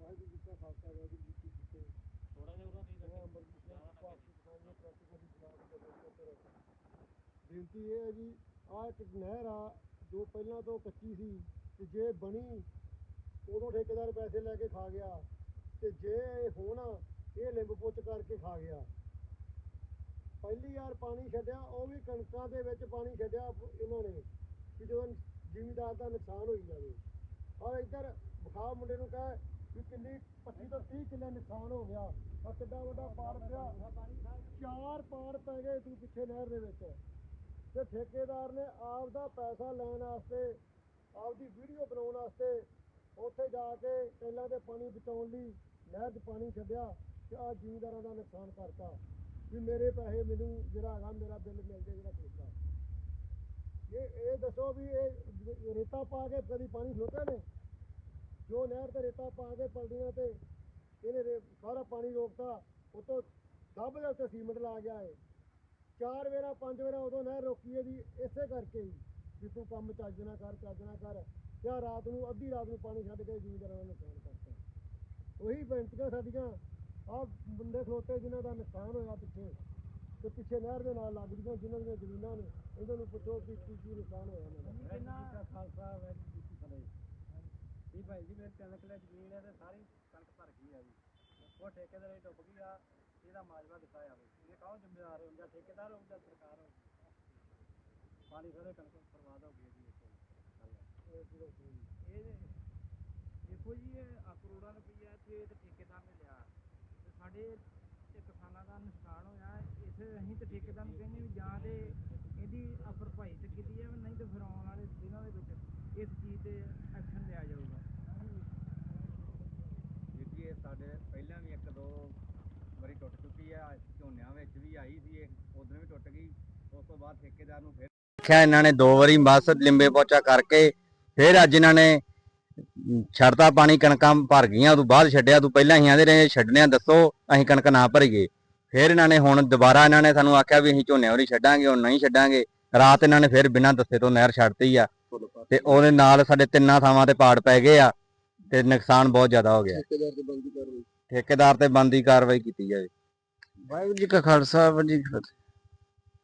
ਵਾਹਿਗੁਰੂ ਜੀ ਕਾ ਖਾਲਸਾ ਵਾਹਿਗੁਰੂ ਜੀ ਕੀ ਫਤਿਹ ਮੈਂ Amarjit Singh Bharti Kisan union practical ਦੀ ਬਲਾਕ ਦੇ ਡਾਇਰੈਕਟਰ ਬੇਨਤੀ ਇਹ ਹੈ ਜੀ ਆਹ ਇੱਕ ਨਹਿਰ ਆ ਜੋ ਪਹਿਲਾਂ ਤੋਂ ਕੱਚੀ ਸੀ ਤੇ ਜੇ ਬਣੀ ਉਦੋਂ ਠੇਕੇਦਾਰ ਪੈਸੇ ਲੈ ਕੇ ਖਾ ਗਿਆ। ਤੇ ਜੇ ਇਹ ਹੁਣ ਇਹ ਲਿੰਬ ਪੁੱਚ ਕਰਕੇ ਖਾ ਗਿਆ। ਪਹਿਲੀ ਵਾਰ ਪਾਣੀ ਛੱਡਿਆ ਉਹ ਵੀ ਕਣਕਾਂ ਦੇ ਵਿੱਚ ਪਾਣੀ ਛੱਡਿਆ ਇਹਨਾਂ ਨੇ। ਕਿ ਜਦੋਂ ਜ਼ਿਮੀਦਾਰ ਦਾ ਨੁਕਸਾਨ ਹੋਈ ਜਾਵੇ। ਔਰ ਇੱਧਰ ਬਖਾ ਮੁੰਡੇ ਨੂੰ ਕਹੇ ਵੀ ਕਿੰਨੀ 25 ਤੋਂ 30 ਕਿੱਲੇ ਨੁਕਸਾਨ ਹੋ ਗਿਆ। ਔਰ ਕਿੱਡਾ ਵੱਡਾ ਪਾੜ ਪਿਆ। ਚਾਰ ਪਾੜ ਪੈ ਗਏ ਤੂੰ ਪਿੱਛੇ ਨਹਿਰ ਦੇ ਵਿੱਚ। ਤੇ ਠੇਕੇਦਾਰ ਨੇ ਆਪ ਦਾ ਪੈਸਾ ਲੈਣ ਵਾਸਤੇ, ਆਪਦੀ ਵੀਡੀਓ ਬਣਾਉਣ ਵਾਸਤੇ ਉੱਥੇ ਜਾ ਕੇ ਟੈਲਾਂ ਤੇ ਪਾਣੀ ਬਚਾਉਣ ਲਈ ਨਹਿਰ 'ਚ ਪਾਣੀ ਛੱਡਿਆ ਤੇ ਆ ਜ਼ਿਮੀਦਾਰਾਂ ਦਾ ਨੁਕਸਾਨ ਕਰਤਾ। ਵੀ ਮੇਰੇ ਪੈਸੇ ਮੈਨੂੰ ਜਿਹੜਾ ਹੈਗਾ, ਮੇਰਾ ਬਿੱਲ ਮਿਲ ਜੇ ਜਿਹੜਾ ਠੇਕਾ ਇਹ ਇਹ ਦੱਸੋ ਵੀ ਇਹ ਰੇਤਾ ਪਾ ਕੇ ਕਦੀ ਪਾਣੀ ਖਲੋਤੇ ਨੇ? ਜੋ ਨਹਿਰ ਤੇ ਰੇਤਾ ਪਾ ਕੇ ਪਲਦੀਆਂ ਤੇ ਇਹਨੇ ਸਾਰਾ ਪਾਣੀ ਰੋਕਤਾ, ਉਤੋਂ ਦੱਬ ਦੇ ਉੱਤੇ ਸੀਮੈਂਟ ਲਾ ਗਿਆ ਏ ਚਾਰ ਵੇਰਾ, ਪੰਜ ਵੇਰਾ ਉਦੋਂ ਨਹਿਰ ਰੋਕੀ ਇਹਦੀ, ਇਸੇ ਕਰਕੇ ਹੀ ਵੀ ਤੂੰ ਕੰਮ ਚੱਜ ਨਾ ਕਰ, ਚੱਜ ਨਾ ਕਰ। ਜਾਂ ਰਾਤ ਨੂੰ, ਅੱਧੀ ਰਾਤ ਨੂੰ ਪਾਣੀ ਛੱਡ ਕੇ ਜ਼ਿਮੀਂਦਾਰਾਂ ਨੂੰ ਨੁਕਸਾਨ ਕਰਤਾ। ਉਹੀ ਬੇਨਤੀਆਂ ਸਾਡੀਆਂ, ਆਹ ਬੰਦੇ ਖਲੋਤੇ ਜਿਨ੍ਹਾਂ ਦਾ ਨੁਕਸਾਨ ਹੋਇਆ ਪਿੱਛੇ। ਤੇ ਪਿੱਛੇ ਨਹਿਰ ਦੇ ਨਾਲ ਲੱਗਦੀਆਂ ਜਿਨ੍ਹਾਂ ਦੀਆਂ ਜ਼ਮੀਨਾਂ ਨੇ ਇਹਨਾਂ ਨੂੰ ਪੁੱਛੋ ਕਿ ਕੀ ਕੀ ਨੁਕਸਾਨ ਹੋਇਆ ਇਹਨਾਂ ਦਾ। ਕਿੰਨਾ ਖਾਲਸਾ ਵਾਹਿਗੁਰੂ ਜੀ ਕੀ ਫਤਿਹ ਇਹ ਭਾਈ ਜੀ ਮੇਰੇ ਤਿੰਨ ਕਿੱਲੇ ਜ਼ਮੀਨ ਹੈ ਤੇ ਸਾਰੀ ਕਣਕ ਭਰ ਗਈ ਆ ਜੀ। ਉਹ ਠੇਕੇਦਾਰ ਇਹ ਡੁੱਬ ਗਈ ਆ ਇਹਦਾ ਮਾਜਵਾ ਦਿੱਤਾ ਜਾਵੇ ਇਹ ਕਹੋ ਜ਼ਿੰਮੇਵਾਰ ਹੋ? ਜਾਂ ਠੇਕੇਦਾਰ ਹੋ ਜਾਂ ਸਰਕਾਰ ਹੋ ਪਾਣੀ ਸਾਰੇ ਕਣਕ ਬਰਬਾਦ ਹੋ ਗਈ ਜੀ ਇਹ ਦੇਖੋ ਜੀ ਇਹ ਆਹ ਕਰੋੜਾਂ ਰੁਪਈਆ ਇੱਥੇ ਤੇ ਠੇਕੇਦਾਰ ਨੇ ਲਿਆ। ਤੇ ਸਾਡੇ ਤੇ ਕਿਸਾਨਾਂ ਦਾ ਨੁਕਸਾਨ ਅਸੀਂ ਤੇ ਠੇਕੇਦਾਰ ਨੂੰ ਕਹਿੰਦੇ ਵੀ ਜਾਂ ਤੇ ਇਹਦੀ ਆ ਭਰਪਾਈ ਤੇ ਕੀਤੀ ਜਾਵੇ ਨਹੀਂ ਤੇ ਫਿਰ ਆਉਣ ਵਾਲੇ ਦਿਨਾਂ ਦੇ ਵਿੱਚ ਇਸ ਚੀਜ਼ ਤੇ ਐਕਸ਼ਨ ਲਿਆ ਜਾਊਗਾ। ਵੀਰ ਜੀ ਇਹ ਸਾਡੇ ਪਹਿਲਾਂ ਵੀ ਇੱਕ ਦੋ ਵਾਰੀ ਟੁੱਟ ਚੁੱਕੀ ਆ ਝੋਨਿਆਂ ਵਿੱਚ ਵੀ ਆਈ ਸੀ ਇਹ ਉਦੋਂ ਵੀ ਟੁੱਟ ਗਈ ਉਸ ਤੋਂ ਬਾਅਦ ਠੇਕੇਦਾਰ ਨੂੰ ਫਿਰ ਦੇਖਿਆ ਇਹਨਾਂ ਨੇ ਦੋ ਵਾਰੀ ਬਸ ਲਿੰਬੇ ਪੋਚਾ ਕਰਕੇ ਫਿਰ ਅੱਜ ਇਹਨਾਂ ਨੇ ਛੱਡਤਾ ਪਾਣੀ ਕਣਕਾਂ ਭਰ ਗਈਆਂ ਉਦੋਂ ਬਾਅਦ ਛੱਡਿਆ ਤੂੰ ਪਹਿਲਾਂ ਹੀ ਆਂਦੇ ਰਹੇ ਛੱਡਣਿਆ ਦੱਸੋ ਅਸੀਂ ਕਣਕ ਨਾ ਭਰੀਏ। ਫਿਰ ਇਹਨਾਂ ਨੇ ਹੁਣ ਦੁਬਾਰਾ ਇਹਨਾਂ ਨੇ ਸਾਨੂੰ ਆਖਿਆ ਵੀ ਅਸੀਂ ਝੋਨੇ ਵਾਲੀ ਛੱਡਾਂਗੇ ਉਹ ਨਹੀਂ ਛੱਡਾਂਗੇ। ਰਾਤ ਇਹਨਾਂ ਨੇ ਫਿਰ ਬਿਨਾਂ ਦੱਸੇ ਤੋਂ ਨਹਿਰ ਛੱਡਤੀ ਆ। ਤੇ ਉਹਦੇ ਨਾਲ ਸਾਡੇ ਤਿੰਨਾਂ ਥਾਵਾਂ ਤੇ ਪਾੜ ਪੈ ਗਏ ਆ ਤੇ ਨੁਕਸਾਨ ਬਹੁਤ ਜ਼ਿਆਦਾ ਹੋ ਗਿਆ। ਠੇਕੇਦਾਰ ਤੇ ਬੰਦੀ ਕਰ ਠੇਕੇਦਾਰ ਤੇ ਬੰਦੀ ਕਾਰਵਾਈ ਕੀਤੀ ਜਾਵੇ। ਵਾਹਿਗੁਰੂ ਜੀ ਕਾ ਖਾਲਸਾ ਵਾਹਿਗੁਰੂ ਜੀ ਕੀ ਫਤਿਹ।